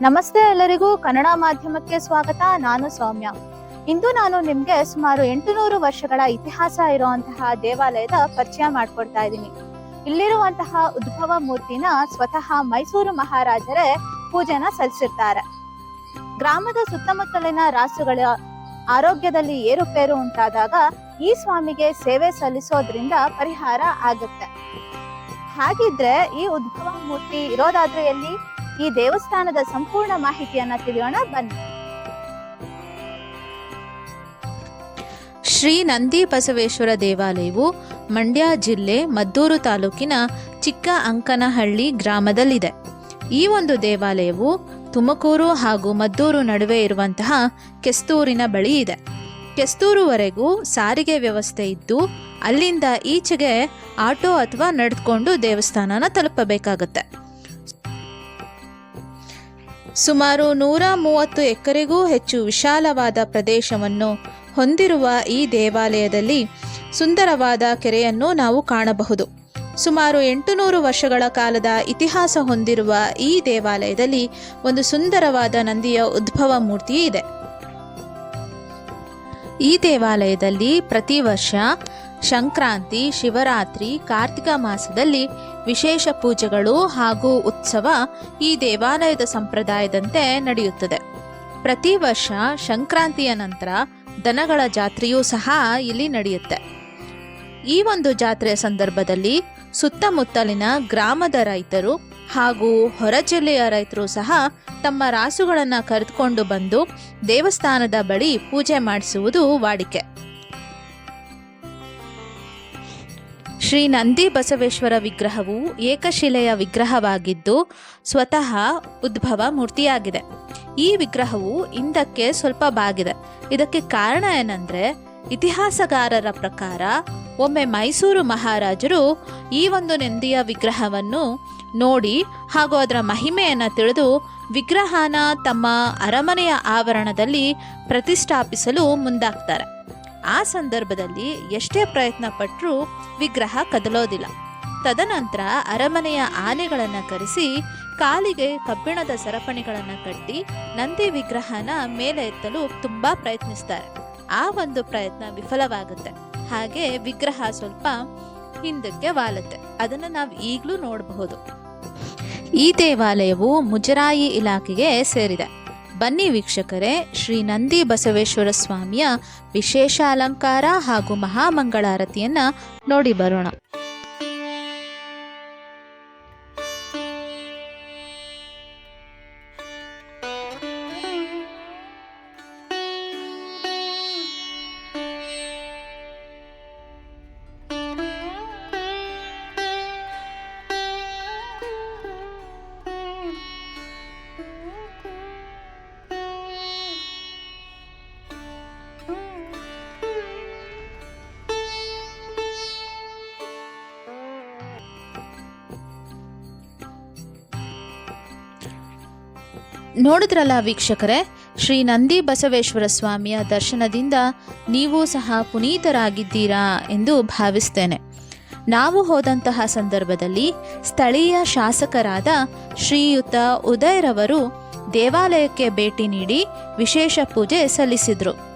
ನಮಸ್ತೆ ಎಲ್ಲರಿಗೂ ಕನ್ನಡ ಮಾಧ್ಯಮಕ್ಕೆ ಸ್ವಾಗತ. ನಾನು ಸೌಮ್ಯ. ಇಂದು ನಾನು ನಿಮ್ಗೆ ಸುಮಾರು ಎಂಟುನೂರು ವರ್ಷಗಳ ಇತಿಹಾಸ ಇರುವಂತಹ ದೇವಾಲಯದ ಪರಿಚಯ ಮಾಡ್ಕೊಡ್ತಾ ಇದ್ದೀನಿ. ಇಲ್ಲಿರುವಂತಹ ಉದ್ಭವ ಮೂರ್ತಿನ ಸ್ವತಃ ಮೈಸೂರು ಮಹಾರಾಜರೇ ಪೂಜೆನ ಸಲ್ಲಿಸಿರ್ತಾರೆ. ಗ್ರಾಮದ ಸುತ್ತಮುತ್ತಲಿನ ರಾಸುಗಳ ಆರೋಗ್ಯದಲ್ಲಿ ಏರುಪೇರು ಉಂಟಾದಾಗ ಈ ಸ್ವಾಮಿಗೆ ಸೇವೆ ಸಲ್ಲಿಸೋದ್ರಿಂದ ಪರಿಹಾರ ಆಗುತ್ತೆ. ಹಾಗಿದ್ರೆ ಈ ಉದ್ಭವ ಮೂರ್ತಿ ಇರೋದಾದ್ರೆ ಎಲ್ಲಿ? ಈ ದೇವಸ್ಥಾನದ ಸಂಪೂರ್ಣ ಮಾಹಿತಿಯನ್ನ ತಿಳಿಯೋಣ, ಬನ್ನಿ. ಶ್ರೀ ನಂದಿ ಬಸವೇಶ್ವರ ದೇವಾಲಯವು ಮಂಡ್ಯ ಜಿಲ್ಲೆ ಮದ್ದೂರು ತಾಲೂಕಿನ ಚಿಕ್ಕ ಅಂಕನಹಳ್ಳಿ ಗ್ರಾಮದಲ್ಲಿದೆ. ಈ ಒಂದು ದೇವಾಲಯವು ತುಮಕೂರು ಹಾಗೂ ಮದ್ದೂರು ನಡುವೆ ಇರುವಂತಹ ಕೆಸ್ತೂರಿನ ಬಳಿ ಇದೆ. ಕೆಸ್ತೂರುವರೆಗೂ ಸಾರಿಗೆ ವ್ಯವಸ್ಥೆ ಇದ್ದು, ಅಲ್ಲಿಂದ ಈಚೆಗೆ ಆಟೋ ಅಥವಾ ನಡೆದುಕೊಂಡು ದೇವಸ್ಥಾನನ ತಲುಪಬೇಕಾಗತ್ತೆ. ಸುಮಾರು ನೂರ ಮೂವತ್ತು ಎಕರೆಗೂ ಹೆಚ್ಚು ವಿಶಾಲವಾದ ಪ್ರದೇಶವನ್ನು ಹೊಂದಿರುವ ಈ ದೇವಾಲಯದಲ್ಲಿ ಸುಂದರವಾದ ಕೆರೆಯನ್ನು ನಾವು ಕಾಣಬಹುದು. ಸುಮಾರು ಎಂಟುನೂರು ವರ್ಷಗಳ ಕಾಲದ ಇತಿಹಾಸ ಹೊಂದಿರುವ ಈ ದೇವಾಲಯದಲ್ಲಿ ಒಂದು ಸುಂದರವಾದ ನಂದಿಯ ಉದ್ಭವ ಮೂರ್ತಿ ಇದೆ. ಈ ದೇವಾಲಯದಲ್ಲಿ ಪ್ರತಿ ವರ್ಷ ಸಂಕ್ರಾಂತಿ, ಶಿವರಾತ್ರಿ, ಕಾರ್ತಿಕ ಮಾಸದಲ್ಲಿ ವಿಶೇಷ ಪೂಜೆಗಳು ಹಾಗೂ ಉತ್ಸವ ಈ ದೇವಾಲಯದ ಸಂಪ್ರದಾಯದಂತೆ ನಡೆಯುತ್ತದೆ. ಪ್ರತಿ ವರ್ಷ ಸಂಕ್ರಾಂತಿಯ ನಂತರ ದನಗಳ ಜಾತ್ರೆಯೂ ಸಹ ಇಲ್ಲಿ ನಡೆಯುತ್ತೆ. ಈ ಒಂದು ಜಾತ್ರೆಯ ಸಂದರ್ಭದಲ್ಲಿ ಸುತ್ತಮುತ್ತಲಿನ ಗ್ರಾಮದ ರೈತರು ಹಾಗೂ ಹೊರ ಜಿಲ್ಲೆಯ ರೈತರು ಸಹ ತಮ್ಮ ರಾಸುಗಳನ್ನು ಕರೆದುಕೊಂಡು ಬಂದು ದೇವಸ್ಥಾನದ ಬಳಿ ಪೂಜೆ ಮಾಡಿಸುವುದು ವಾಡಿಕೆ. ಶ್ರೀ ನಂದಿ ಬಸವೇಶ್ವರ ವಿಗ್ರಹವು ಏಕಶಿಲೆಯ ವಿಗ್ರಹವಾಗಿದ್ದು ಸ್ವತಃ ಉದ್ಭವ ಮೂರ್ತಿಯಾಗಿದೆ. ಈ ವಿಗ್ರಹವು ಹಿಂದಕ್ಕೆ ಸ್ವಲ್ಪ ಬಾಗಿದೆ. ಇದಕ್ಕೆ ಕಾರಣ ಏನಂದ್ರೆ ಇತಿಹಾಸಗಾರರ ಪ್ರಕಾರ ಒಮ್ಮೆ ಮೈಸೂರು ಮಹಾರಾಜರು ಈ ಒಂದು ನಂದಿಯ ವಿಗ್ರಹವನ್ನು ನೋಡಿ ಹಾಗೂ ಅದರ ಮಹಿಮೆಯನ್ನು ತಿಳಿದು ವಿಗ್ರಹನ ತಮ್ಮ ಅರಮನೆಯ ಆವರಣದಲ್ಲಿ ಪ್ರತಿಷ್ಠಾಪಿಸಲು ಮುಂದಾಗ್ತಾರೆ. ಆ ಸಂದರ್ಭದಲ್ಲಿ ಎಷ್ಟೇ ಪ್ರಯತ್ನ ಪಟ್ಟರೂ ವಿಗ್ರಹ ಕದಲೋದಿಲ್ಲ. ತದನಂತರ ಅರಮನೆಯ ಆನೆಗಳನ್ನು ಕರೆಸಿ ಕಾಲಿಗೆ ಕಬ್ಬಿಣದ ಸರಪಣಿಗಳನ್ನು ಕಟ್ಟಿ ನಂದಿ ವಿಗ್ರಹನ ಮೇಲೆ ಎತ್ತಲು ತುಂಬಾ ಪ್ರಯತ್ನಿಸ್ತಾರೆ. ಆ ಒಂದು ಪ್ರಯತ್ನ ವಿಫಲವಾಗುತ್ತೆ. ಹಾಗೆ ವಿಗ್ರಹ ಸ್ವಲ್ಪ ಹಿಂದಕ್ಕೆ ವಾಲುತ್ತೆ. ಅದನ್ನು ನಾವು ಈಗಲೂ ನೋಡಬಹುದು. ಈ ದೇವಾಲಯವು ಮುಜರಾಯಿ ಇಲಾಖೆಗೆ ಸೇರಿದೆ. ಬನ್ನಿ ವೀಕ್ಷಕರೇ ಶ್ರೀ ನಂದಿ ಬಸವೇಶ್ವರ ಸ್ವಾಮಿಯ ವಿಶೇಷ ಅಲಂಕಾರ ಹಾಗೂ ಮಹಾಮಂಗಳಾರತಿಯನ್ನ ನೋಡಿ ಬರೋಣ. ನೋಡಿದ್ರಲ್ಲ ವೀಕ್ಷಕರೇ? ಶ್ರೀ ನಂದಿ ಬಸವೇಶ್ವರ ಸ್ವಾಮಿಯ ದರ್ಶನದಿಂದ ನೀವು ಸಹ ಪುನೀತರಾಗಿದ್ದೀರಾ ಎಂದು ಭಾವಿಸ್ತೇನೆ. ನಾವು ಹೋದಂತಹ ಸಂದರ್ಭದಲ್ಲಿ ಸ್ಥಳೀಯ ಶಾಸಕರಾದ ಶ್ರೀಯುತ ಉದಯರವರು ದೇವಾಲಯಕ್ಕೆ ಭೇಟಿ ನೀಡಿ ವಿಶೇಷ ಪೂಜೆ ಸಲ್ಲಿಸಿದರು.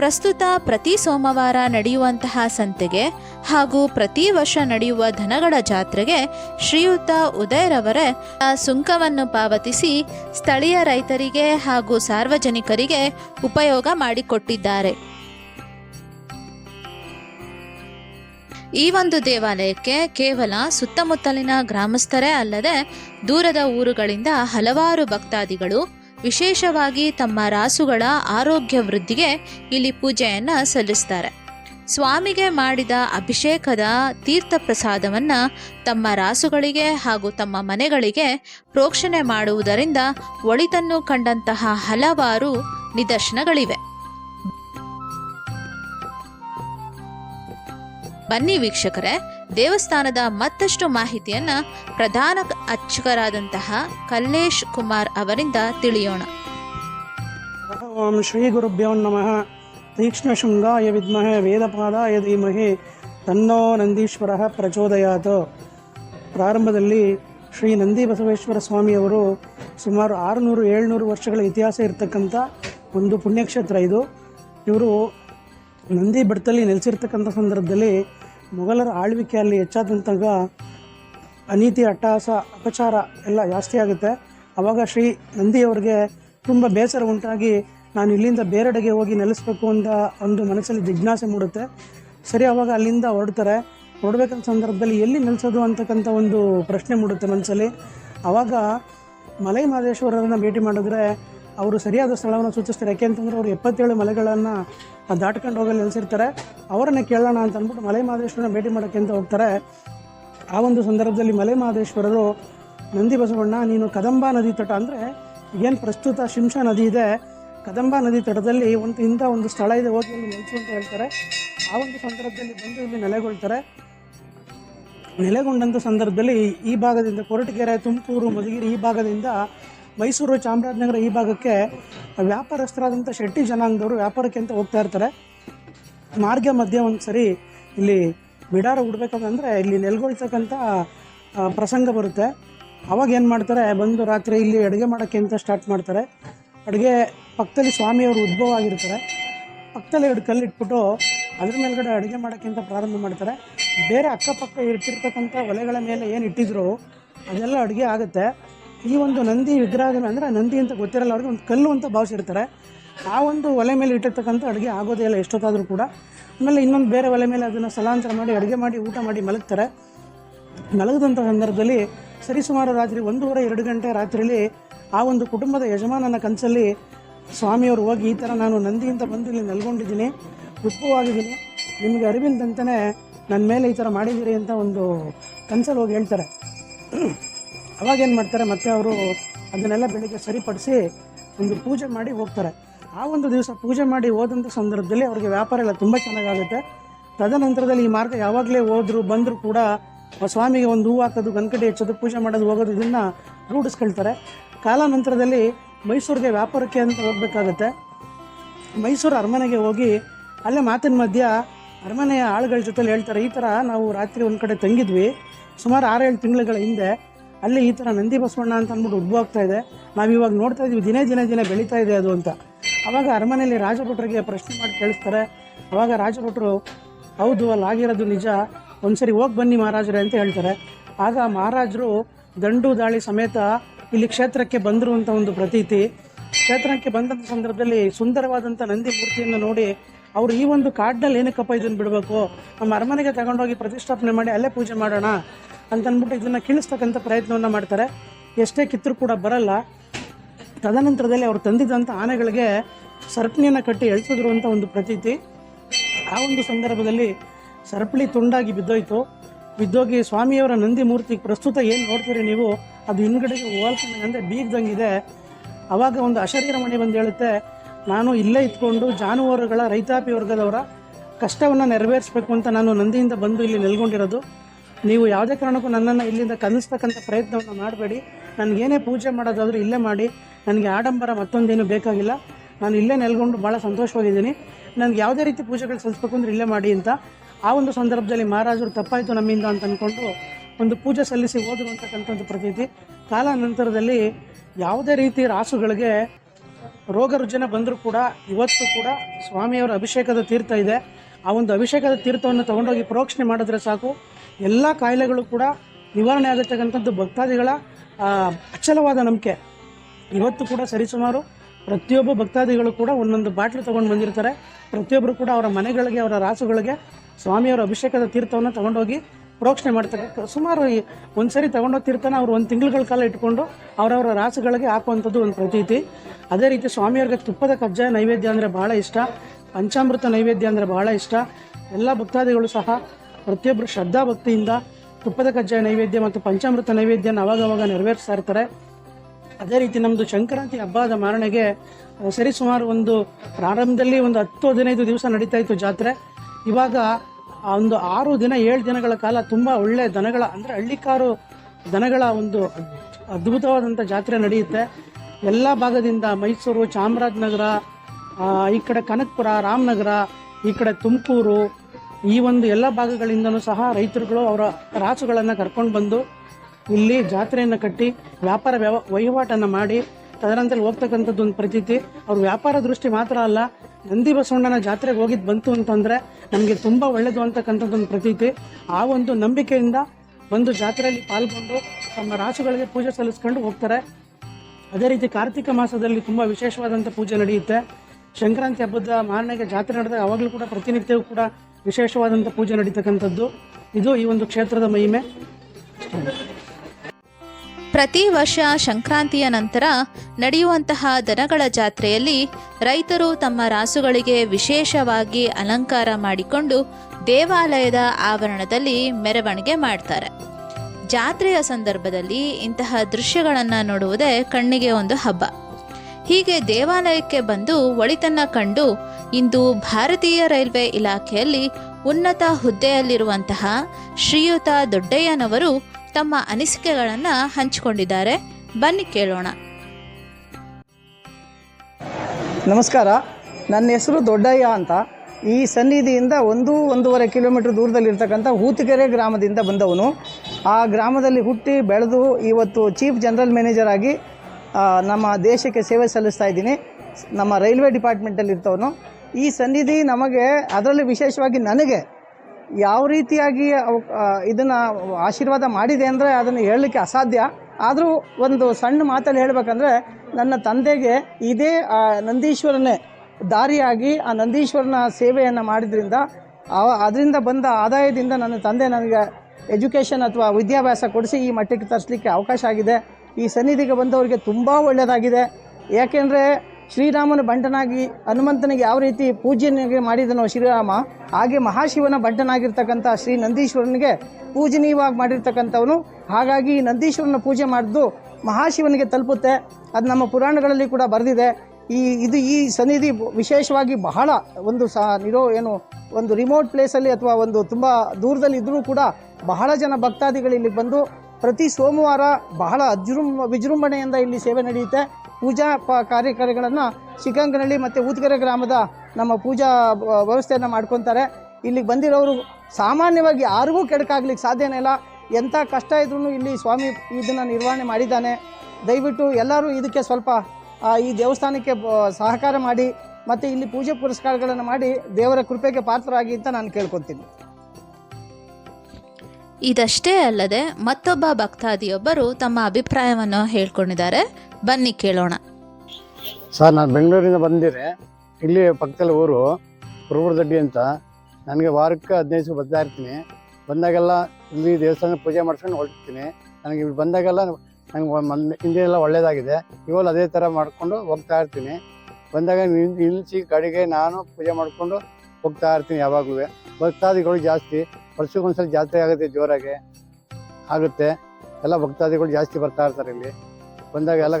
ಪ್ರಸ್ತುತ ಪ್ರತಿ ಸೋಮವಾರ ನಡೆಯುವಂತಹ ಸಂತೆಗೆ ಹಾಗೂ ಪ್ರತಿ ವರ್ಷ ನಡೆಯುವ ದನಗಳ ಜಾತ್ರೆಗೆ ಶ್ರೀಯುತ ಉದಯರವರೇ ಸುಂಕವನ್ನು ಪಾವತಿಸಿ ಸ್ಥಳೀಯ ರೈತರಿಗೆ ಹಾಗೂ ಸಾರ್ವಜನಿಕರಿಗೆ ಉಪಯೋಗ ಮಾಡಿಕೊಟ್ಟಿದ್ದಾರೆ. ಈ ಒಂದು ದೇವಾಲಯಕ್ಕೆ ಕೇವಲ ಸುತ್ತಮುತ್ತಲಿನ ಗ್ರಾಮಸ್ಥರೇ ಅಲ್ಲದೆ ದೂರದ ಊರುಗಳಿಂದ ಹಲವಾರು ಭಕ್ತಾದಿಗಳು ವಿಶೇಷವಾಗಿ ತಮ್ಮ ರಾಸುಗಳ ಆರೋಗ್ಯ ವೃದ್ಧಿಗೆ ಇಲ್ಲಿ ಪೂಜೆಯನ್ನು ಸಲ್ಲಿಸ್ತಾರೆ. ಸ್ವಾಮಿಗೆ ಮಾಡಿದ ಅಭಿಷೇಕದ ತೀರ್ಥ ಪ್ರಸಾದವನ್ನು ತಮ್ಮ ರಾಸುಗಳಿಗೆ ಹಾಗೂ ತಮ್ಮ ಮನೆಗಳಿಗೆ ಪ್ರೋಕ್ಷಣೆ ಮಾಡುವುದರಿಂದ ಒಳಿತನ್ನು ಕಂಡಂತಹ ಹಲವಾರು ನಿದರ್ಶನಗಳಿವೆ. ಬನ್ನಿ ವೀಕ್ಷಕರೇ ದೇವಸ್ಥಾನದ ಮತ್ತಷ್ಟು ಮಾಹಿತಿಯನ್ನ ಪ್ರಧಾನ ಅರ್ಚಕರಾದಂತಹ ಕಲ್ಲೇಶ್ ಕುಮಾರ್ ಅವರಿಂದ ತಿಳಿಯೋಣ. ಓಂ ಶ್ರೀ ಗುರುಭ್ಯೋ ನಮಃ. ತೀಕ್ಷ್ಣ ಶೃಂಗಾಯ ವಿದ್ಮಹೆ ವೇದಪಾದಾಯ ಧೀಮಹಿ ತನ್ನೋ ನಂದೀಶ್ವರ ಪ್ರಚೋದಯಾತ್. ಪ್ರಾರಂಭದಲ್ಲಿ ಶ್ರೀ ನಂದಿ ಬಸವೇಶ್ವರ ಸ್ವಾಮಿಯವರು ಸುಮಾರು ಆರುನೂರು ಏಳ್ನೂರು ವರ್ಷಗಳ ಇತಿಹಾಸ ಇರತಕ್ಕಂಥ ಒಂದು ಪುಣ್ಯಕ್ಷೇತ್ರ ಇದು. ಇವರು ನಂದಿ ಬೆಟ್ಟದಲ್ಲಿ ನೆಲೆಸಿರ್ತಕ್ಕಂಥ ಸಂದರ್ಭದಲ್ಲಿ ಮೊಘಲರ ಆಳ್ವಿಕೆಯಲ್ಲಿ ಹೆಚ್ಚಾದಂತಾಗ ಅನೀತಿ ಅಟ್ಟಹಾಸ ಅಪಚಾರ ಎಲ್ಲ ಜಾಸ್ತಿ ಆಗುತ್ತೆ. ಆವಾಗ ಶ್ರೀ ನಂದಿಯವರಿಗೆ ತುಂಬ ಬೇಸರ ಉಂಟಾಗಿ ನಾನು ಇಲ್ಲಿಂದ ಬೇರೆಡೆಗೆ ಹೋಗಿ ನೆಲೆಸಬೇಕು ಅಂತ ಒಂದು ಮನಸ್ಸಲ್ಲಿ ಜಿಜ್ಞಾಸೆ ಮೂಡುತ್ತೆ. ಸರಿ, ಅವಾಗ ಅಲ್ಲಿಂದ ಹೊರಡ್ತಾರೆ. ಹೊರಡ್ಬೇಕಂತ ಸಂದರ್ಭದಲ್ಲಿ ಎಲ್ಲಿ ನೆಲೆಸೋದು ಅಂತಕ್ಕಂಥ ಒಂದು ಪ್ರಶ್ನೆ ಮೂಡುತ್ತೆ ಮನಸ್ಸಲ್ಲಿ. ಆವಾಗ ಮಲೈ ಮಹದೇಶ್ವರರನ್ನು ಭೇಟಿ ಮಾಡಿದ್ರೆ ಅವರು ಸರಿಯಾದ ಸ್ಥಳವನ್ನು ಸೂಚಿಸ್ತಾರೆ. ಯಾಕೆಂತಂದ್ರೆ ಅವರು ಎಪ್ಪತ್ತೇಳು ಮಲೆಗಳನ್ನು ದಾಟ್ಕೊಂಡು ಹೋಗಲು ನೆಲೆಸಿರ್ತಾರೆ. ಅವರನ್ನು ಕೇಳೋಣ ಅಂತ ಅಂದ್ಬಿಟ್ಟು ಮಲೆ ಮಹದೇಶ್ವರನ ಭೇಟಿ ಮಾಡೋಕ್ಕೆ ಅಂತ ಹೋಗ್ತಾರೆ. ಆ ಒಂದು ಸಂದರ್ಭದಲ್ಲಿ ಮಲೆ ಮಹದೇಶ್ವರರು, ನಂದಿ ಬಸವಣ್ಣ, ನೀನು ಕದಂಬ ನದಿ ತಟ ಅಂದರೆ ಏನು ಪ್ರಸ್ತುತ ಶಿಂಷಾ ನದಿ ಇದೆ, ಕದಂಬ ನದಿ ತಟದಲ್ಲಿ ಒಂದು ಇಂಥ ಒಂದು ಸ್ಥಳ ಇದೆ, ಹೋಗಿ ಅಲ್ಲಿ ನೆಲೆಸು ಅಂತ ಹೇಳ್ತಾರೆ. ಆ ಒಂದು ಸಂದರ್ಭದಲ್ಲಿ ಬಂದು ಇಲ್ಲಿ ನೆಲೆಗೊಳ್ತಾರೆ. ನೆಲೆಗೊಂಡಂಥ ಸಂದರ್ಭದಲ್ಲಿ ಈ ಭಾಗದಿಂದ, ಕೊರಟಗೆರೆ, ತುಮಕೂರು, ಮಧುಗಿರಿ ಈ ಭಾಗದಿಂದ ಮೈಸೂರು ಚಾಮರಾಜನಗರ ಈ ಭಾಗಕ್ಕೆ ವ್ಯಾಪಾರಸ್ಥರಾದಂಥ ಶೆಟ್ಟಿ ಜನಾಂಗದವರು ವ್ಯಾಪಾರಕ್ಕೆ ಅಂತ ಹೋಗ್ತಾ ಇರ್ತಾರೆ. ಮಾರ್ಗ ಮಧ್ಯೆ ಒಂದು ಸರಿ ಇಲ್ಲಿ ಬಿಡಾರ ಹುಡ್ಬೇಕಂತಂದರೆ ಇಲ್ಲಿ ನೆಲೆಗೊಳ್ತಕ್ಕಂಥ ಪ್ರಸಂಗ ಬರುತ್ತೆ. ಅವಾಗ ಏನು ಮಾಡ್ತಾರೆ, ಬಂದು ರಾತ್ರಿ ಇಲ್ಲಿ ಅಡುಗೆ ಮಾಡೋಕ್ಕೆ ಅಂತ ಸ್ಟಾರ್ಟ್ ಮಾಡ್ತಾರೆ. ಅಡುಗೆ ಪಕ್ಕದಲ್ಲಿ ಸ್ವಾಮಿಯವರು ಉದ್ಭವ ಆಗಿರ್ತಾರೆ. ಪಕ್ಕದಲ್ಲಿ ಎರಡು ಕಲ್ಲು ಇಟ್ಬಿಟ್ಟು ಅದ್ರ ಮೇಲ್ಗಡೆ ಅಡುಗೆ ಮಾಡೋಕ್ಕಿಂತ ಪ್ರಾರಂಭ ಮಾಡ್ತಾರೆ. ಬೇರೆ ಅಕ್ಕಪಕ್ಕ ಇಟ್ಟಿರ್ತಕ್ಕಂಥ ಒಲೆಗಳ ಮೇಲೆ ಏನು ಇಟ್ಟಿದ್ರು, ಅದೆಲ್ಲ ಅಡುಗೆ ಆಗುತ್ತೆ. ಈ ಒಂದು ನಂದಿ ವಿಗ್ರಹ ಅಂದರೆ ನಂದಿ ಅಂತ ಗೊತ್ತಿರಲ್ಲ, ಅವ್ರಿಗೆ ಒಂದು ಕಲ್ಲು ಅಂತ ಭಾವಿಸಿರ್ತಾರೆ ಆ ಒಂದು ಒಲೆ ಮೇಲೆ ಇಟ್ಟಿರ್ತಕ್ಕಂಥ ಅಡುಗೆ ಆಗೋದೇ ಇಲ್ಲ, ಎಷ್ಟೊತ್ತಾದರೂ ಕೂಡ. ಆಮೇಲೆ ಇನ್ನೊಂದು ಬೇರೆ ಒಲೆ ಮೇಲೆ ಅದನ್ನು ಸ್ಥಳಾಂತರ ಮಾಡಿ, ಅಡುಗೆ ಮಾಡಿ, ಊಟ ಮಾಡಿ ಮಲಗ್ತಾರೆ. ಮಲಗದಂಥ ಸಂದರ್ಭದಲ್ಲಿ ಸರಿಸುಮಾರು ರಾತ್ರಿ ಒಂದೂವರೆ, ಎರಡು ಗಂಟೆ ರಾತ್ರಿಯಲ್ಲಿ ಆ ಒಂದು ಕುಟುಂಬದ ಯಜಮಾನನ ಕನಸಲ್ಲಿ ಸ್ವಾಮಿಯವರು ಹೋಗಿ, ಈ ಥರ ನಾನು ನಂದಿಯಿಂದ ಬಂದು ಇಲ್ಲಿ ನಲ್ಗೊಂಡಿದ್ದೀನಿ ಉತ್ಪವಾಗಿದ್ದೀನಿ ನಿಮಗೆ ಅರಿವಿಲ್ದಂತೆಯೇ ನನ್ನ ಮೇಲೆ ಈ ಥರ ಮಾಡಿದ್ದೀರಿ ಅಂತ ಒಂದು ಕನಸಲ್ಲಿ ಹೋಗಿ ಹೇಳ್ತಾರೆ. ಅವಾಗ ಏನು ಮಾಡ್ತಾರೆ, ಮತ್ತೆ ಅವರು ಅದನ್ನೆಲ್ಲ ಬೆಳಿಗ್ಗೆ ಸರಿಪಡಿಸಿ ಒಂದು ಪೂಜೆ ಮಾಡಿ ಹೋಗ್ತಾರೆ. ಆ ಒಂದು ದಿವಸ ಪೂಜೆ ಮಾಡಿ ಹೋದಂಥ ಸಂದರ್ಭದಲ್ಲಿ ಅವ್ರಿಗೆ ವ್ಯಾಪಾರ ಎಲ್ಲ ತುಂಬ ಚೆನ್ನಾಗಾಗುತ್ತೆ. ತದನಂತರದಲ್ಲಿ ಈ ಮಾರ್ಗ ಯಾವಾಗಲೇ ಹೋದ್ರು ಬಂದರೂ ಕೂಡ ಸ್ವಾಮಿಗೆ ಒಂದು ಹೂವು ಹಾಕೋದು ಗಂಕಟಿ ಹೆಚ್ಚೋದು, ಪೂಜೆ ಮಾಡೋದು ಹೋಗೋದು ಇದನ್ನು ರೂಢಿಸ್ಕೊಳ್ತಾರೆ. ಕಾಲಾನಂತರದಲ್ಲಿ ಮೈಸೂರಿಗೆ ವ್ಯಾಪಾರಕ್ಕೆ ಅಂತ ಹೋಗಬೇಕಾಗತ್ತೆ. ಮೈಸೂರು ಅರಮನೆಗೆ ಹೋಗಿ ಅಲ್ಲೇ ಮಾತಿನ ಮಧ್ಯ ಅರಮನೆಯ ಆಳುಗಳ ಜೊತೆಲಿ ಹೇಳ್ತಾರೆ, ಈ ಥರ ನಾವು ರಾತ್ರಿ ಒಂದು ಕಡೆ ತಂಗಿದ್ವಿ. ಸುಮಾರು ಆರೇಳು ತಿಂಗಳುಗಳ ಹಿಂದೆ ಅಲ್ಲಿ ಈ ಥರ ನಂದಿ ಬಸವಣ್ಣ ಅಂತ ಅಂದ್ಬಿಟ್ಟು ಉದ್ಭವ ಆಗ್ತಾ ಇದೆ. ನಾವು ಇವಾಗ ನೋಡ್ತಾ ಇದ್ದೀವಿ ದಿನೇ ದಿನೇ ದಿನೇ ಬೆಳೀತಾ ಇದೆ ಅದು ಅಂತ. ಅವಾಗ ಅರಮನೆಯಲ್ಲಿ ರಾಜಭಟ್ರಿಗೆ ಪ್ರಶ್ನೆ ಮಾಡಿ ಕೇಳಿಸ್ತಾರೆ. ಅವಾಗ ರಾಜಭಟ್ರು, ಹೌದು, ಅಲ್ಲಿ ಆಗಿರೋದು ನಿಜ. ಒಂದ್ಸರಿ ಹೋಗಿ ಬನ್ನಿ ಮಹಾರಾಜರೇ ಅಂತ ಹೇಳ್ತಾರೆ. ಆಗ ಮಹಾರಾಜರು ದಂಡು ದಾಳಿ ಸಮೇತ ಇಲ್ಲಿ ಕ್ಷೇತ್ರಕ್ಕೆ ಬಂದರು ಅಂತ ಒಂದು ಪ್ರತೀತಿ. ಕ್ಷೇತ್ರಕ್ಕೆ ಬಂದಂಥ ಸಂದರ್ಭದಲ್ಲಿ ಸುಂದರವಾದಂಥ ನಂದಿ ಮೂರ್ತಿಯನ್ನು ನೋಡಿ ಅವರು ಈ ಒಂದು ಕಾಡಿನಲ್ಲಿ ಏನಕ್ಕಪ್ಪ ಇದನ್ನು ಬಿಡಬೇಕು? ನಮ್ಮ ಅರಮನೆಗೆ ತಗೊಂಡೋಗಿ ಪ್ರತಿಷ್ಠಾಪನೆ ಮಾಡಿ ಅಲ್ಲೇ ಪೂಜೆ ಮಾಡೋಣ ಅಂತಂದ್ಬಿಟ್ಟು ಇದನ್ನು ಕೀಳಿಸ್ತಕ್ಕಂಥ ಪ್ರಯತ್ನವನ್ನು ಮಾಡ್ತಾರೆ. ಎಷ್ಟೇ ಕಿತ್ತರೂ ಕೂಡ ಬರಲ್ಲ. ತದನಂತರದಲ್ಲಿ ಅವರು ತಂದಿದ್ದಂಥ ಆನೆಗಳಿಗೆ ಸರಪಣಿಯನ್ನು ಕಟ್ಟಿ ಎಳ್ಸಿದ್ರು ಅಂತ ಒಂದು ಪ್ರತೀತಿ. ಆ ಒಂದು ಸಂದರ್ಭದಲ್ಲಿ ಸರ್ಪಳಿ ತುಂಡಾಗಿ ಬಿದ್ದೋಯ್ತು. ಬಿದ್ದೋಗಿ ಸ್ವಾಮಿಯವರ ನಂದಿ ಮೂರ್ತಿ ಪ್ರಸ್ತುತ ಏನು ನೋಡ್ತೀರಿ ನೀವು? ಅದು ಹಿಂದ್ಗಡೆಗೆ ಹೋಲ್ಕೊಂಡಂಗೆ ಅಂದರೆ ಬೀಗ್ದಂಗಿದೆ. ಆವಾಗ ಒಂದು ಅಶರೀರ ಮಣಿ ಬಂದು ಹೇಳುತ್ತೆ. ನಾನು ಇಲ್ಲೇ ಇದ್ಕೊಂಡು ಜಾನುವಾರುಗಳ, ರೈತಾಪಿ ವರ್ಗದವರ ಕಷ್ಟವನ್ನು ನೆರವೇರಿಸಬೇಕು ಅಂತ ನಾನು ನಂದಿಯಿಂದ ಬಂದು ಇಲ್ಲಿ ನೆಲ್ಗೊಂಡಿರೋದು. ನೀವು ಯಾವುದೇ ಕಾರಣಕ್ಕೂ ನನ್ನನ್ನು ಇಲ್ಲಿಂದ ಕಲಿಸ್ತಕ್ಕಂಥ ಪ್ರಯತ್ನವನ್ನು ಮಾಡಬೇಡಿ. ನನಗೇನೇ ಪೂಜೆ ಮಾಡೋದಾದರೂ ಇಲ್ಲೇ ಮಾಡಿ. ನನಗೆ ಆಡಂಬರ ಮತ್ತೊಂದೇನು ಬೇಕಾಗಿಲ್ಲ. ನಾನು ಇಲ್ಲೇ ನೆಲ್ಗೊಂಡು ಭಾಳ ಸಂತೋಷವಾಗಿದ್ದೀನಿ. ನನಗೆ ಯಾವುದೇ ರೀತಿ ಪೂಜೆಗಳು ಸಲ್ಲಿಸ್ಬೇಕು ಅಂದರೆ ಇಲ್ಲೇ ಮಾಡಿ ಅಂತ. ಆ ಒಂದು ಸಂದರ್ಭದಲ್ಲಿ ಮಹಾರಾಜರು ತಪ್ಪಾಯಿತು ನಮ್ಮಿಂದ ಅಂತ ಅಂದ್ಕೊಂಡು ಒಂದು ಪೂಜೆ ಸಲ್ಲಿಸಿ ಹೋದರು ಅಂತಕ್ಕಂಥ ಒಂದು ಪ್ರತೀತಿ. ಕಾಲಾನಂತರದಲ್ಲಿ ಯಾವುದೇ ರೀತಿ ರಾಸುಗಳಿಗೆ ರೋಗ ರುಜಿನ ಬಂದರೂ ಕೂಡ ಇವತ್ತು ಕೂಡ ಸ್ವಾಮಿಯವರ ಅಭಿಷೇಕದ ತೀರ್ಥ ಇದೆ. ಆ ಒಂದು ಅಭಿಷೇಕದ ತೀರ್ಥವನ್ನು ತಗೊಂಡೋಗಿ ಪ್ರೋಕ್ಷಣೆ ಮಾಡಿದ್ರೆ ಸಾಕು. ಎಲ್ಲ ಕಾಯಿಲೆಗಳು ಕೂಡ ನಿವಾರಣೆ ಆಗತಕ್ಕಂಥದ್ದು ಭಕ್ತಾದಿಗಳ ಅಚಲವಾದ ನಂಬಿಕೆ. ಇವತ್ತು ಕೂಡ ಸರಿಸುಮಾರು ಪ್ರತಿಯೊಬ್ಬ ಭಕ್ತಾದಿಗಳು ಕೂಡ ಒಂದೊಂದು ಬಾಟ್ಲು ತೊಗೊಂಡು ಬಂದಿರ್ತಾರೆ. ಪ್ರತಿಯೊಬ್ಬರು ಕೂಡ ಅವರ ಮನೆಗಳಿಗೆ, ಅವರ ರಾಸುಗಳಿಗೆ ಸ್ವಾಮಿಯವರ ಅಭಿಷೇಕದ ತೀರ್ಥವನ್ನು ತಗೊಂಡೋಗಿ ಪ್ರೋಕ್ಷಣೆ ಮಾಡ್ತಾರೆ. ಸುಮಾರು ಒಂದು ಸರಿ ತಗೊಂಡೋಗಿ ತೀರ್ಥನ ಅವ್ರು ಒಂದು ತಿಂಗಳುಗಳ ಕಾಲ ಇಟ್ಕೊಂಡು ಅವರವರ ರಾಸುಗಳಿಗೆ ಹಾಕುವಂಥದ್ದು ಒಂದು ಪ್ರತೀತಿ. ಅದೇ ರೀತಿ ಸ್ವಾಮಿಯವ್ರಿಗೆ ತುಪ್ಪದ ಕಜ್ಜಾಯ ನೈವೇದ್ಯ ಅಂದರೆ ಭಾಳ ಇಷ್ಟ. ಪಂಚಾಮೃತ ನೈವೇದ್ಯ ಅಂದರೆ ಭಾಳ ಇಷ್ಟ. ಎಲ್ಲ ಭಕ್ತಾದಿಗಳು ಸಹ ಪ್ರತಿಯೊಬ್ಬರು ಶ್ರದ್ಧಾ ಭಕ್ತಿಯಿಂದ ತುಪ್ಪದ ಕಜ್ಜಾಯ ನೈವೇದ್ಯ ಮತ್ತು ಪಂಚಾಮೃತ ನೈವೇದ್ಯನ ಅವಾಗವಾಗ ನೆರವೇರಿಸ್ತಾ ಇರ್ತಾರೆ. ಅದೇ ರೀತಿ ನಮ್ಮದು ಸಂಕ್ರಾಂತಿ ಹಬ್ಬದ ಮಾರಣೆಗೆ, ಸರಿ ಸರಿಸುಮಾರು ಒಂದು ಪ್ರಾರಂಭದಲ್ಲಿ ಒಂದು ಹತ್ತು ಹದಿನೈದು ದಿವಸ ನಡೀತಾ ಇತ್ತು ಜಾತ್ರೆ. ಇವಾಗ ಒಂದು ಆರು ದಿನ, ಏಳು ದಿನಗಳ ಕಾಲ ತುಂಬ ಒಳ್ಳೆ ದನಗಳ, ಅಂದರೆ ಹಳ್ಳಿಕಾರು ದನಗಳ ಒಂದು ಅದ್- ಅದ್ಭುತವಾದಂಥ ಜಾತ್ರೆ ನಡೆಯುತ್ತೆ. ಎಲ್ಲ ಭಾಗದಿಂದ ಮೈಸೂರು, ಚಾಮರಾಜನಗರ ಈ ಕಡೆ ಕನಕಪುರ, ರಾಮನಗರ, ಈ ಕಡೆ ತುಮಕೂರು, ಈ ಒಂದು ಎಲ್ಲ ಭಾಗಗಳಿಂದನೂ ಸಹ ರೈತರುಗಳು ಅವರ ರಾಸುಗಳನ್ನು ಕರ್ಕೊಂಡು ಬಂದು ಇಲ್ಲಿ ಜಾತ್ರೆಯನ್ನು ಕಟ್ಟಿ, ವ್ಯಾಪಾರ ವ್ಯವ, ವಹಿವಾಟನ್ನು ಮಾಡಿ, ತದನಂತರ ಹೋಗ್ತಕ್ಕಂಥದ್ದು ಒಂದು ಪ್ರತೀತಿ. ಅವ್ರ ವ್ಯಾಪಾರ ದೃಷ್ಟಿ ಮಾತ್ರ ಅಲ್ಲ ನಂದಿ ಬಸವಣ್ಣನ ಜಾತ್ರೆಗೆ ಹೋಗಿದ್ದು ಬಂತು ಅಂತಂದರೆ ನಮಗೆ ತುಂಬ ಒಳ್ಳೆಯದು ಅಂತಕ್ಕಂಥದ್ದು ಒಂದು ಪ್ರತೀತಿ. ಆ ಒಂದು ನಂಬಿಕೆಯಿಂದ ಒಂದು ಜಾತ್ರೆಯಲ್ಲಿ ಪಾಲ್ಗೊಂಡು ತಮ್ಮ ರಾಸುಗಳಿಗೆ ಪೂಜೆ ಸಲ್ಲಿಸ್ಕೊಂಡು ಹೋಗ್ತಾರೆ. ಅದೇ ರೀತಿ ಕಾರ್ತಿಕ ಮಾಸದಲ್ಲಿ ತುಂಬ ವಿಶೇಷವಾದಂಥ ಪೂಜೆ ನಡೆಯುತ್ತೆ. ಸಂಕ್ರಾಂತಿ ಹಬ್ಬದ ಮಾರನೆಗೆ ಜಾತ್ರೆ ನಡೆದಾಗ ಅವಾಗಲೂ ಕೂಡ ಪ್ರತಿನಿತ್ಯವೂ ಕೂಡ ವಿಶೇಷವಾದಂಥ ಪೂಜೆ ನಡೀತಕ್ಕಂಥದ್ದು. ಇದು ಈ ಒಂದು ಕ್ಷೇತ್ರದ ಮಹಿಮೆ. ಪ್ರತಿ ವರ್ಷ ಸಂಕ್ರಾಂತಿಯ ನಂತರ ನಡೆಯುವಂತಹ ದನಗಳ ಜಾತ್ರೆಯಲ್ಲಿ ರೈತರು ತಮ್ಮ ರಾಸುಗಳಿಗೆ ವಿಶೇಷವಾಗಿ ಅಲಂಕಾರ ಮಾಡಿಕೊಂಡು ದೇವಾಲಯದ ಆವರಣದಲ್ಲಿ ಮೆರವಣಿಗೆ ಮಾಡ್ತಾರೆ. ಜಾತ್ರೆಯ ಸಂದರ್ಭದಲ್ಲಿ ಇಂತಹ ದೃಶ್ಯಗಳನ್ನು ನೋಡುವುದೇ ಕಣ್ಣಿಗೆ ಒಂದು ಹಬ್ಬ. ಹೀಗೆ ದೇವಾಲಯಕ್ಕೆ ಬಂದು ಒಳಿತನ್ನ ಕಂಡು ಇಂದು ಭಾರತೀಯ ರೈಲ್ವೆ ಇಲಾಖೆಯಲ್ಲಿ ಉನ್ನತ ಹುದ್ದೆಯಲ್ಲಿರುವಂತಹ ಶ್ರೀಯುತ ದೊಡ್ಡಯ್ಯನವರು ತಮ್ಮ ಅನಿಸಿಕೆಗಳನ್ನು ಹಂಚಿಕೊಂಡಿದ್ದಾರೆ. ಬನ್ನಿ ಕೇಳೋಣ. ನಮಸ್ಕಾರ. ನನ್ನ ಹೆಸರು ದೊಡ್ಡಯ್ಯ ಅಂತ. ಈ ಸನ್ನಿಧಿಯಿಂದ ಒಂದು ಒಂದೂವರೆ ಕಿಲೋಮೀಟರ್ ದೂರದಲ್ಲಿರ್ತಕ್ಕಂಥ ಹೂತಿಕೆರೆ ಗ್ರಾಮದಿಂದ ಬಂದವನು. ಆ ಗ್ರಾಮದಲ್ಲಿ ಹುಟ್ಟಿ ಬೆಳೆದು ಇವತ್ತು ಚೀಫ್ ಜನರಲ್ ಮ್ಯಾನೇಜರ್ ಆಗಿ ನಮ್ಮ ದೇಶಕ್ಕೆ ಸೇವೆ ಸಲ್ಲಿಸ್ತಾ ಇದ್ದೀನಿ. ನಮ್ಮ ರೈಲ್ವೆ ಡಿಪಾರ್ಟ್ಮೆಂಟಲ್ಲಿ ಇರ್ತವನು. ಈ ಸನ್ನಿಧಿ ನಮಗೆ ಅದರಲ್ಲಿ ವಿಶೇಷವಾಗಿ ನನಗೆ ಯಾವ ರೀತಿಯಾಗಿ ಇದನ್ನು ಆಶೀರ್ವಾದ ಮಾಡಿದೆ ಅಂದರೆ ಅದನ್ನು ಹೇಳಲಿಕ್ಕೆ ಅಸಾಧ್ಯ. ಆದರೂ ಒಂದು ಸಣ್ಣ ಮಾತಲ್ಲಿ ಹೇಳಬೇಕಂದ್ರೆ ನನ್ನ ತಂದೆಗೆ ಇದೇ ನಂದೀಶ್ವರನೇ ದಾರಿಯಾಗಿ ಆ ನಂದೀಶ್ವರನ ಸೇವೆಯನ್ನು ಮಾಡಿದ್ರಿಂದ ಅದರಿಂದ ಬಂದ ಆದಾಯದಿಂದ ನನ್ನ ತಂದೆ ನನಗೆ ಎಜುಕೇಷನ್ ಅಥವಾ ವಿದ್ಯಾಭ್ಯಾಸ ಕೊಡಿಸಿ ಈ ಮಟ್ಟಕ್ಕೆ ತರಿಸ್ಲಿಕ್ಕೆ ಅವಕಾಶ ಆಗಿದೆ. ಈ ಸನ್ನಿಧಿಗೆ ಬಂದವರಿಗೆ ತುಂಬ ಒಳ್ಳೆಯದಾಗಿದೆ ಯಾಕೆಂದರೆ ಶ್ರೀರಾಮನ ಬಂಟನಾಗಿ ಹನುಮಂತನಿಗೆ ಯಾವ ರೀತಿ ಪೂಜನೆಗೆ ಮಾಡಿದನೋ ಶ್ರೀರಾಮ, ಹಾಗೆ ಮಹಾಶಿವನ ಬಂಟನಾಗಿರ್ತಕ್ಕಂಥ ಶ್ರೀ ನಂದೀಶ್ವರನಿಗೆ ಪೂಜನೀಯವಾಗಿ ಮಾಡಿರ್ತಕ್ಕಂಥವನು. ಹಾಗಾಗಿ ಈ ನಂದೀಶ್ವರನ ಪೂಜೆ ಮಾಡಿದ್ದು ಮಹಾಶಿವನಿಗೆ ತಲುಪುತ್ತೆ. ಅದು ನಮ್ಮ ಪುರಾಣಗಳಲ್ಲಿ ಕೂಡ ಬರೆದಿದೆ. ಈ, ಇದು ಈ ಸನ್ನಿಧಿ ವಿಶೇಷವಾಗಿ ಬಹಳ ಒಂದು ಸಹ ಇರೋ ಏನು ಒಂದು ರಿಮೋಟ್ ಪ್ಲೇಸಲ್ಲಿ ಅಥವಾ ಒಂದು ತುಂಬ ದೂರದಲ್ಲಿ ಇದ್ದರೂ ಕೂಡ ಬಹಳ ಜನ ಭಕ್ತಾದಿಗಳು ಇಲ್ಲಿ ಬಂದು ಪ್ರತಿ ಸೋಮವಾರ ಬಹಳ ಅಜೃಂ ವಿಜೃಂಭಣೆಯಿಂದ ಇಲ್ಲಿ ಸೇವೆ ನಡೆಯುತ್ತೆ. ಪೂಜಾ ಪ ಕಾರ್ಯಕ್ರಮಗಳನ್ನು ಚಿಕ್ಕಂಗನಹಳ್ಳಿ ಮತ್ತು ಊದ್ಗೆರೆ ಗ್ರಾಮದ ನಮ್ಮ ಪೂಜಾ ವ್ಯವಸ್ಥೆಯನ್ನು ಮಾಡ್ಕೊತಾರೆ. ಇಲ್ಲಿಗೆ ಬಂದಿರೋರು ಸಾಮಾನ್ಯವಾಗಿ ಯಾರಿಗೂ ಕೆಡಕಾಗ್ಲಿಕ್ಕೆ ಸಾಧ್ಯನೇ ಇಲ್ಲ. ಎಂಥ ಕಷ್ಟ ಇದ್ರೂ ಇಲ್ಲಿ ಸ್ವಾಮಿ ಇದನ್ನು ನಿರ್ವಹಣೆ ಮಾಡಿದ್ದಾನೆ. ದಯವಿಟ್ಟು ಎಲ್ಲರೂ ಇದಕ್ಕೆ ಸ್ವಲ್ಪ ಈ ದೇವಸ್ಥಾನಕ್ಕೆ ಸಹಕಾರ ಮಾಡಿ, ಮತ್ತು ಇಲ್ಲಿ ಪೂಜೆ ಪುರಸ್ಕಾರಗಳನ್ನು ಮಾಡಿ ದೇವರ ಕೃಪೆಗೆ ಪಾತ್ರರಾಗಿ ಅಂತ ನಾನು ಕೇಳ್ಕೊತೀನಿ. ಇದಷ್ಟೇ ಅಲ್ಲದೆ ಮತ್ತೊಬ್ಬ ಭಕ್ತಾದಿಯೊಬ್ಬರು ತಮ್ಮ ಅಭಿಪ್ರಾಯವನ್ನು ಹೇಳ್ಕೊಂಡಿದ್ದಾರೆ. ಬನ್ನಿ ಕೇಳೋಣ. ಸರ್, ನಾನು ಬೆಂಗಳೂರಿಂದ ಬಂದಿರೆ ಇಲ್ಲಿ ಪಕ್ಕದಲ್ಲಿ ಊರು ಕುರುಬರದಡ್ಡಿ ಅಂತ. ನನಗೆ ವಾರಕ್ಕೆ ಹದಿನೈದು ದಿವಸ ಬರ್ತಾ ಇರ್ತೀನಿ. ಬಂದಾಗೆಲ್ಲ ಇಲ್ಲಿ ದೇವಸ್ಥಾನ ಪೂಜೆ ಮಾಡ್ಕೊಂಡು ಹೊರಡ್ತೀನಿ ನನಗೆ ಇಲ್ಲಿ ಬಂದಾಗೆಲ್ಲ ನನಗೆ ಮೊನ್ನೆ ಹಿಂದೆ ಎಲ್ಲ ಒಳ್ಳೇದಾಗಿದೆ. ಇವಾಗ ಅದೇ ಥರ ಮಾಡಿಕೊಂಡು ಹೋಗ್ತಾ ಇರ್ತೀನಿ. ಬಂದಾಗ ನಿಲ್- ನಿಲ್ಲಿಸಿ ಕಡೆಗೆ ನಾನು ಪೂಜೆ ಮಾಡಿಕೊಂಡು ಹೋಗ್ತಾ ಇರ್ತೀನಿ ಯಾವಾಗಲೂ. ಭಕ್ತಾದಿಗಳು ಜಾಸ್ತಿ, ವರ್ಷಕ್ಕೊಂದ್ಸಲ ಜಾತ್ರೆ ಆಗುತ್ತೆ ಜೋರಾಗಿ, ಆಗುತ್ತೆ. ಎಲ್ಲ ಭಕ್ತಾದಿಗಳು ಜಾಸ್ತಿ ಬರ್ತಾ ಇರ್ತಾರೆ ಇಲ್ಲಿ. ಬಂದಾಗ ಎಲ್ಲ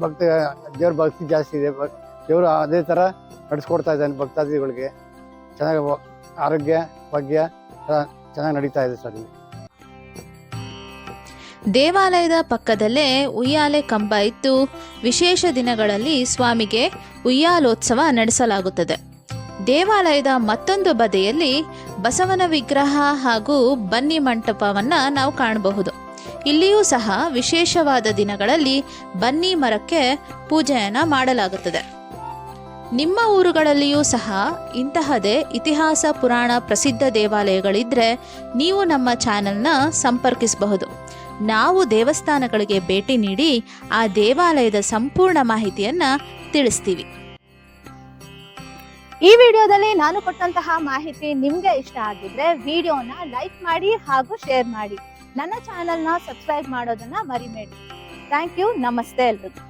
ಭಕ್ತ ದೇವ್ರ ಭಕ್ತಿ ಜಾಸ್ತಿ ಇದೆ. ದೇವರು ಅದೇ ಥರ ನಡೆಸ್ಕೊಡ್ತಾ ಇದ್ದಾನೆ ಭಕ್ತಾದಿಗಳಿಗೆ. ಚೆನ್ನಾಗಿ ಆರೋಗ್ಯ ಭಾಗ್ಯ ಚೆನ್ನಾಗಿ ನಡೀತಾ ಇದೆ ಸರ್ ಇಲ್ಲಿ. ದೇವಾಲಯದ ಪಕ್ಕದಲ್ಲೇ ಉಯ್ಯಾಲೆ ಕಂಬ ಇದ್ದು ವಿಶೇಷ ದಿನಗಳಲ್ಲಿ ಸ್ವಾಮಿಗೆ ಉಯ್ಯಾಲೋತ್ಸವ ನಡೆಸಲಾಗುತ್ತದೆ. ದೇವಾಲಯದ ಮತ್ತೊಂದು ಬದಿಯಲ್ಲಿ ಬಸವನ ವಿಗ್ರಹ ಹಾಗೂ ಬನ್ನಿ ಮಂಟಪವನ್ನ ನಾವು ಕಾಣಬಹುದು. ಇಲ್ಲಿಯೂ ಸಹ ವಿಶೇಷವಾದ ದಿನಗಳಲ್ಲಿ ಬನ್ನಿ ಮರಕ್ಕೆ ಪೂಜೆಯನ್ನು ಮಾಡಲಾಗುತ್ತದೆ. ನಿಮ್ಮ ಊರುಗಳಲ್ಲಿಯೂ ಸಹ ಇಂತಹದೇ ಇತಿಹಾಸ, ಪುರಾಣ ಪ್ರಸಿದ್ಧ ದೇವಾಲಯಗಳಿದ್ರೆ ನೀವು ನಮ್ಮ ಚಾನೆಲ್ನ ಸಂಪರ್ಕಿಸಬಹುದು. ನಾವು ದೇವಸ್ಥಾನಗಳಿಗೆ ಭೇಟಿ ನೀಡಿ ಆ ದೇವಾಲಯದ ಸಂಪೂರ್ಣ ಮಾಹಿತಿಯನ್ನ ತಿಳಿಸ್ತೀವಿ. ಈ ವಿಡಿಯೋದಲ್ಲಿ ನಾನು ಕೊಟ್ಟಂತಹ ಮಾಹಿತಿ ನಿಮ್ಗೆ ಇಷ್ಟ ಆಗಿದ್ರೆ ವಿಡಿಯೋನ ಲೈಕ್ ಮಾಡಿ ಹಾಗೂ ಶೇರ್ ಮಾಡಿ. ನನ್ನ ಚಾನೆಲ್ನ ಸಬ್ಸ್ಕ್ರೈಬ್ ಮಾಡೋದನ್ನ ಮರಿಬೇಡಿ. ಥ್ಯಾಂಕ್ ಯು ನಮಸ್ತೆ ಎಲ್ರಿಗೂ.